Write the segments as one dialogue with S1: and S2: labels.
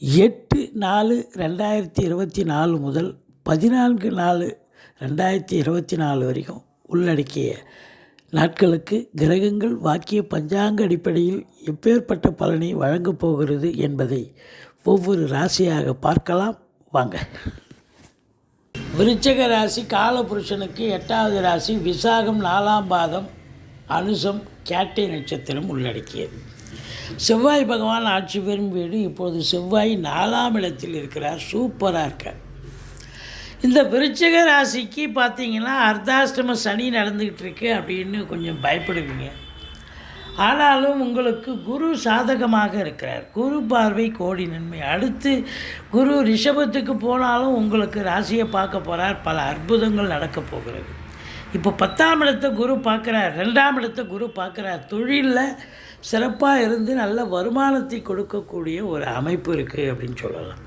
S1: எட்டு நாலு ரெண்டாயிரத்தி இருபத்தி நாலு முதல் பதினான்கு நாலு ரெண்டாயிரத்தி இருபத்தி நாலு வரைக்கும் உள்ளடக்கிய நாட்களுக்கு கிரகங்கள் வாக்கிய பஞ்சாங்க அடிப்படையில் எப்பேற்பட்ட பலனை வழங்கப் போகிறது என்பதை ஒவ்வொரு ராசியாக பார்க்கலாம். வாங்க. விருச்சக ராசி காலபுருஷனுக்கு எட்டாவது ராசி விசாகம் நாலாம் பாதம் அனுசம் கேட்டை நட்சத்திரம் உள்ளடக்கியது. செவ்வாய் பகவான் ஆட்சி பெறும் வீடு இப்போது செவ்வாய் நாலாம் இடத்தில் இருக்கிறார். சூப்பராக இருக்கார். இந்த விருச்சிக ராசிக்கு பார்த்தீங்கன்னா அர்த்தாஷ்டம சனி நடந்துக்கிட்டு இருக்கு அப்படின்னு கொஞ்சம் பயப்படுவீங்க. ஆனாலும் உங்களுக்கு குரு சாதகமாக இருக்கிறார். குரு பார்வை கோடி நன்மை. அடுத்து குரு ரிஷபத்துக்கு போனாலும் உங்களுக்கு ராசியை பார்க்க போகிறார் பல அற்புதங்கள் நடக்கப் போகிறது. இப்போ பத்தாம் இடத்தை குரு பார்க்குறார் ரெண்டாம் இடத்தை குரு பார்க்குறார். தொழிலில் சிறப்பாக இருந்து நல்ல வருமானத்தை கொடுக்கக்கூடிய ஒரு அமைப்பு இருக்குது அப்படின்னு சொல்லலாம்.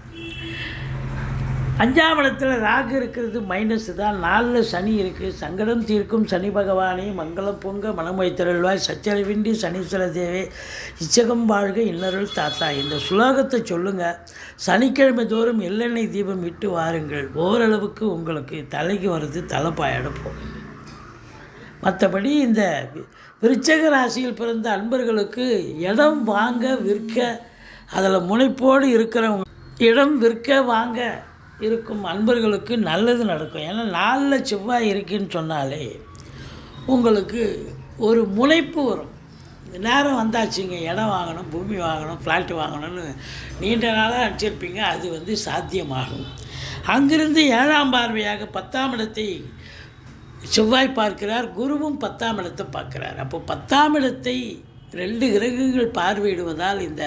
S1: அஞ்சாம் இடத்துல ராகு இருக்கிறது மைனஸ் தான். நாலில் சனி இருக்குது சங்கடம் தீர்க்கும் சனி பகவானே மங்களம் பொங்க மனம் வைத்திரல்வாய் சச்சரவின்றி சனீஸ்வர தேவே இச்சகம் வாழ்க இன்னருள் தாத்தா. இந்த சுலோகத்தை சொல்லுங்கள் சனிக்கிழமை தோறும் எள்ளெண்ணெய் தீபம் விட்டு வாருங்கள். ஓரளவுக்கு உங்களுக்கு தலைக்கு வர்றது தலைப்பாயிட போகும். மற்றபடி இந்த விருச்சக ராசியில் பிறந்த அன்பர்களுக்கு இடம் வாங்க விற்க அதில் முனைப்போடு இருக்கிறவங்க இடம் விற்க வாங்க இருக்கும் அன்பர்களுக்கு நல்லது நடக்கும். ஏன்னா நாளில் செவ்வாய் இருக்குன்னு சொன்னாலே உங்களுக்கு ஒரு முனைப்பு வரும். இந்த நேரம் வந்தாச்சுங்க இடம் வாங்கணும் பூமி வாங்கணும் ஃப்ளாட்டு வாங்கணும்னு நீண்ட நாளாக நினச்சிருப்பீங்க அது வந்து சாத்தியமாகும். அங்கிருந்து ஏழாம் பார்வையாக பத்தாம் இடத்தை செவ்வாய் பார்க்கிறார் குருவும் பத்தாம் இடத்தை பார்க்கிறார். அப்போ பத்தாம் இடத்தை ரெண்டு கிரகங்கள் பார்வையிடுவதால் இந்த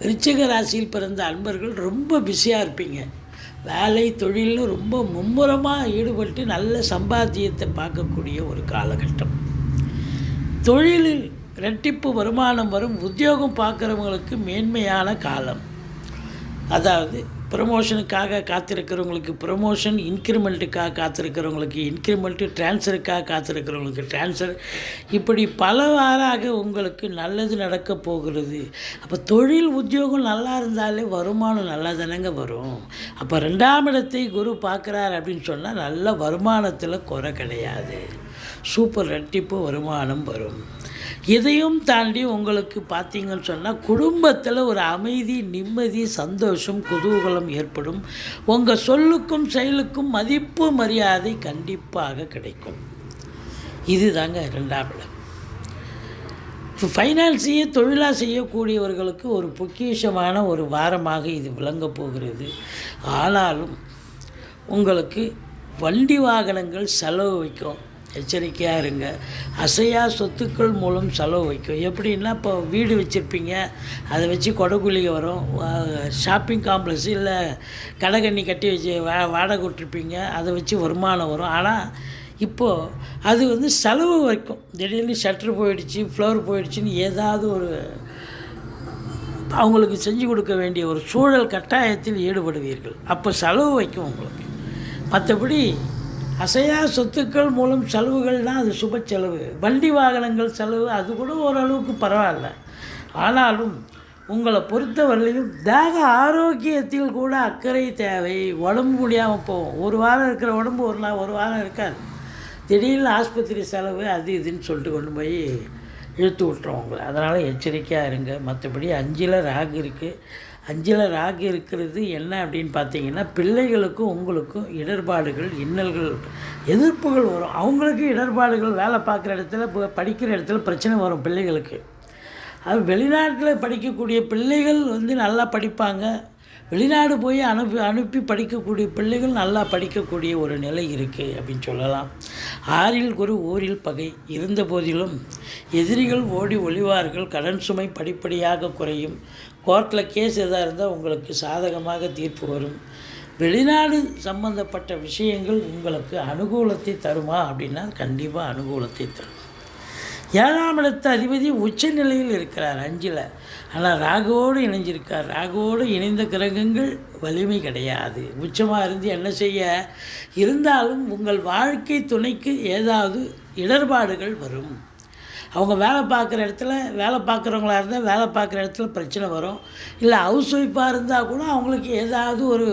S1: விருச்சிக ராசியில் பிறந்த அன்பர்கள் ரொம்ப பிஸியாக இருப்பீங்க. வேலை தொழில்னு ரொம்ப மும்முரமாக ஈடுபட்டு நல்ல சம்பாத்தியத்தை பார்க்கக்கூடிய ஒரு காலகட்டம். தொழிலில் ரெட்டிப்பு வருமானம் வரும் உத்தியோகம் பார்க்குறவங்களுக்கு மேன்மையான காலம். அதாவது ப்ரமோஷனுக்காக காத்திருக்கிறவங்களுக்கு ப்ரமோஷன் இன்க்ரிமெண்ட்டுக்காக காத்திருக்கிறவங்களுக்கு இன்க்ரிமெண்ட்டு ட்ரான்ஸ்ஃபருக்காக காத்திருக்கிறவங்களுக்கு ட்ரான்ஸ்ஃபர் இப்படி பலவாறாக உங்களுக்கு நல்லது நடக்க போகிறது. அப்போ தொழில் உத்தியோகம் நல்லா இருந்தாலே வருமானம் நல்லா தானேங்க வரும். அப்போ ரெண்டாம் இடத்தை குரு பார்க்குறார் அப்படின்னு சொன்னால் நல்ல வருமானத்தில் குறை கிடையாது. சூப்பர் ரெட்டிப்பு வருமானம் வரும். இதையும் தாண்டி உங்களுக்கு பார்த்தீங்கன்னு சொன்னால் குடும்பத்தில் ஒரு அமைதி நிம்மதி சந்தோஷம் குதூகலம் ஏற்படும். உங்கள் சொல்லுக்கும் செயலுக்கும் மதிப்பு மரியாதை கண்டிப்பாக கிடைக்கும். இதுதாங்க ரெண்டாம் இடம். இப்போ ஃபைனான்ஸையே தொழிலாக செய்யக்கூடியவர்களுக்கு ஒரு பொக்கிஷமான ஒரு வாரமாக இது விளங்கப் போகிறது. ஆனாலும் உங்களுக்கு வண்டி வாகனங்கள் செலவு வைக்கும். எச்சரிக்கையாக இருங்க. அசையா சொத்துக்கள் மூலம் செலவு வைக்கும். எப்படின்னா இப்போ வீடு வச்சுருப்பீங்க. அதை வச்சு கொடகுலிக வரும். ஷாப்பிங் காம்ப்ளெக்ஸ் இல்லை கடைகண்ணி கட்டி வச்சு வா வாடகை விட்டுருப்பீங்க. அதை வச்சு வருமானம் வரும். ஆனால் இப்போது அது வந்து செலவு வைக்கும். திடீர்னு ஷட்டர் போயிடுச்சு ஃப்ளோர் போயிடுச்சுன்னு ஏதாவது ஒரு அவங்களுக்கு செஞ்சு கொடுக்க வேண்டிய ஒரு சூழல் கட்டாயத்தில் ஈடுபடுவீர்கள். அப்போ செலவு வைக்கும் உங்களுக்கு. மற்றபடி அசையா சொத்துக்கள் மூலம் செலவுகள் தான் அது சுப செலவு. வண்டி வாகனங்கள் செலவு அது கூட ஓரளவுக்கு பரவாயில்ல. ஆனாலும் உங்களை பொறுத்தவரையிலும் தேக ஆரோக்கியத்தில் கூட அக்கறை தேவை. உடம்பு முடியாமல் போகும். ஒரு வாரம் இருக்கிற உடம்பு ஒரு நாள் ஒரு வாரம் இருக்காது. திடீர்னு ஆஸ்பத்திரி செலவு அது இதுன்னு சொல்லிட்டு கொண்டு போய் இழுத்து விட்டுறோம் உங்களை. அதனால் எச்சரிக்கையாக இருங்க. மற்றபடி அஞ்சில் ராகு இருக்குது அஞ்சில் ராகு இருக்கிறது என்ன அப்படின்னு பார்த்தீங்கன்னா பிள்ளைகளுக்கும் உங்களுக்கும் இடர்பாடுகள் இன்னல்கள் எதிர்ப்புகள் வரும். அவங்களுக்கும் இடர்பாடுகள் வேலை பார்க்குற இடத்துல இப்போ படிக்கிற இடத்துல பிரச்சனை வரும் பிள்ளைகளுக்கு. அது வெளிநாட்டில் படிக்கக்கூடிய பிள்ளைகள் வந்து நல்லா படிப்பாங்க. வெளிநாடு போய் அனுப்பி அனுப்பி படிக்கக்கூடிய பிள்ளைகள் நல்லா படிக்கக்கூடிய ஒரு நிலை இருக்குது அப்படின்னு சொல்லலாம். ஆறில் குரு ஊரில் பகை இருந்த போதிலும் எதிரிகள் ஓடி ஒளிவார்கள். கடன் சுமை படிப்படியாக குறையும். கோர்ட்டில் கேஸ் எதாக இருந்தால் உங்களுக்கு சாதகமாக தீர்ப்பு வரும். வெளிநாடு சம்பந்தப்பட்ட விஷயங்கள் உங்களுக்கு அனுகூலத்தை தருமா அப்படின்னா கண்டிப்பாக அனுகூலத்தை தரும். ஏழாம் இடத்து அதிபதி உச்ச நிலையில் இருக்கிறார் அஞ்சில். ஆனால் ராகுவோடு இணைஞ்சிருக்கார். ராகுவோடு இணைந்த கிரகங்கள் வலிமை கிடையாது. உச்சமாக இருந்து என்ன செய்ய? இருந்தாலும் உங்கள் வாழ்க்கை துணைக்கு ஏதாவது இடர்பாடுகள் வரும். அவங்க வேலை பார்க்குற இடத்துல வேலை பார்க்குறவங்களா இருந்தால் வேலை பார்க்குற இடத்துல பிரச்சனை வரும். இல்லை ஹவுஸ் ஒய்ஃபாக இருந்தால் கூட அவங்களுக்கு ஏதாவது ஒரு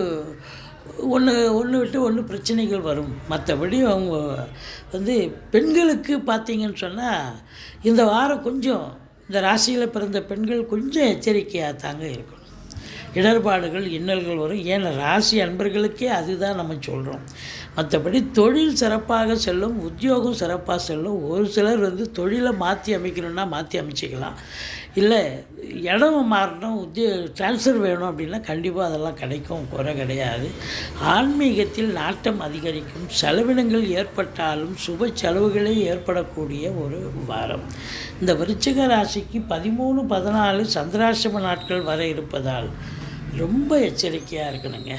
S1: ஒன்று ஒன்று விட்டு ஒன்று பிரச்சனைகள் வரும். மற்றபடி அவங்க வந்து பெண்களுக்கு பார்த்தீங்கன்னு சொன்னால் இந்த வாரம் கொஞ்சம் இந்த ராசியில் பிறந்த பெண்கள் கொஞ்சம் எச்சரிக்கையாக தாங்க இருக்கணும். இடர்பாடுகள் இன்னல்கள் வரும். ஏன்னா ராசி அன்பர்களுக்கே அதுதான் நம்ம சொல்கிறோம் மற்றபடி தொழில் சிறப்பாக செல்லும் உத்தியோகம் சிறப்பாக செல்லும் ஒரு சிலர் வந்து தொழிலை மாற்றி அமைக்கணும்னா மாற்றி அமைச்சிக்கலாம். இல்லை இடம் மாறணும் உத்தியோ ட்ரான்ஸ்ஃபர் வேணும் அப்படின்னா கண்டிப்பாக அதெல்லாம் கிடைக்கும் குறை கிடையாது. ஆன்மீகத்தில் நாட்டம் அதிகரிக்கும் செலவினங்கள் ஏற்பட்டாலும் சுப செலவுகளே ஏற்படக்கூடிய ஒரு வாரம். இந்த விருச்சிக ராசிக்கு பதிமூணு பதினாலு சந்திராசிரம நாட்கள் வர இருப்பதால் ரொம்ப எச்சரிக்கையாக இருக்கணுங்க.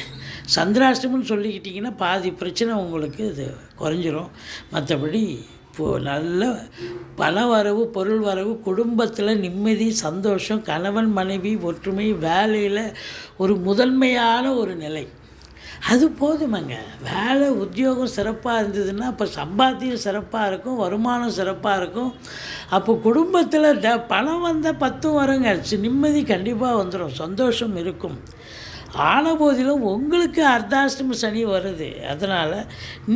S1: சந்திராஷ்டமம்னு சொல்லிக்கிட்டிங்கன்னா பாதி பிரச்சனை உங்களுக்கு இது குறைஞ்சிரும். மற்றபடி இப்போது நல்ல பண வரவு பொருள் வரவு குடும்பத்தில் நிம்மதி சந்தோஷம் கணவன் மனைவி ஒற்றுமை வேலையில் ஒரு முதன்மையான ஒரு நிலை. அது போதுமங்க. வேலை உத்தியோகம் சிறப்பாக இருந்ததுன்னா அப்போ சம்பாத்தியம் சிறப்பாக இருக்கும் வருமானம் சிறப்பாக இருக்கும். அப்போ குடும்பத்தில் த பணம் வந்தால் பத்தும் வருங்க. நிம்மதி கண்டிப்பாக வந்துடும் சந்தோஷம் இருக்கும். ஆன போதிலும் உங்களுக்கு அர்த்தாஷ்டம சனி வருது. அதனால்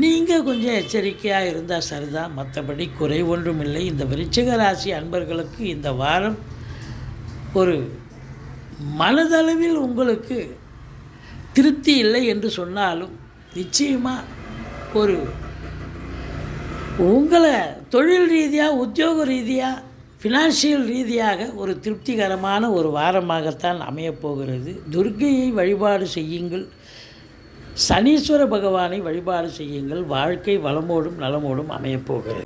S1: நீங்கள் கொஞ்சம் எச்சரிக்கையாக இருந்தால் சரிதான் மற்றபடி குறை ஒன்றும் இல்லை. இந்த விருச்சிக ராசி அன்பர்களுக்கு இந்த வாரம் ஒரு மனதளவில் உங்களுக்கு திருப்தி இல்லை என்று சொன்னாலும் நிச்சயமாக ஒரு உங்களை தொழில் ரீதியாக உத்தியோக ரீதியாக ஃபினான்ஷியல் ரீதியாக ஒரு திருப்திகரமான ஒரு வாரமாகத்தான் அமையப்போகிறது துர்கையை துர்க்கையை வழிபாடு செய்யுங்கள். சனீஸ்வர பகவானை வழிபாடு செய்யுங்கள். வாழ்க்கை வளமோடும் நலமோடும் அமையப்போகிறது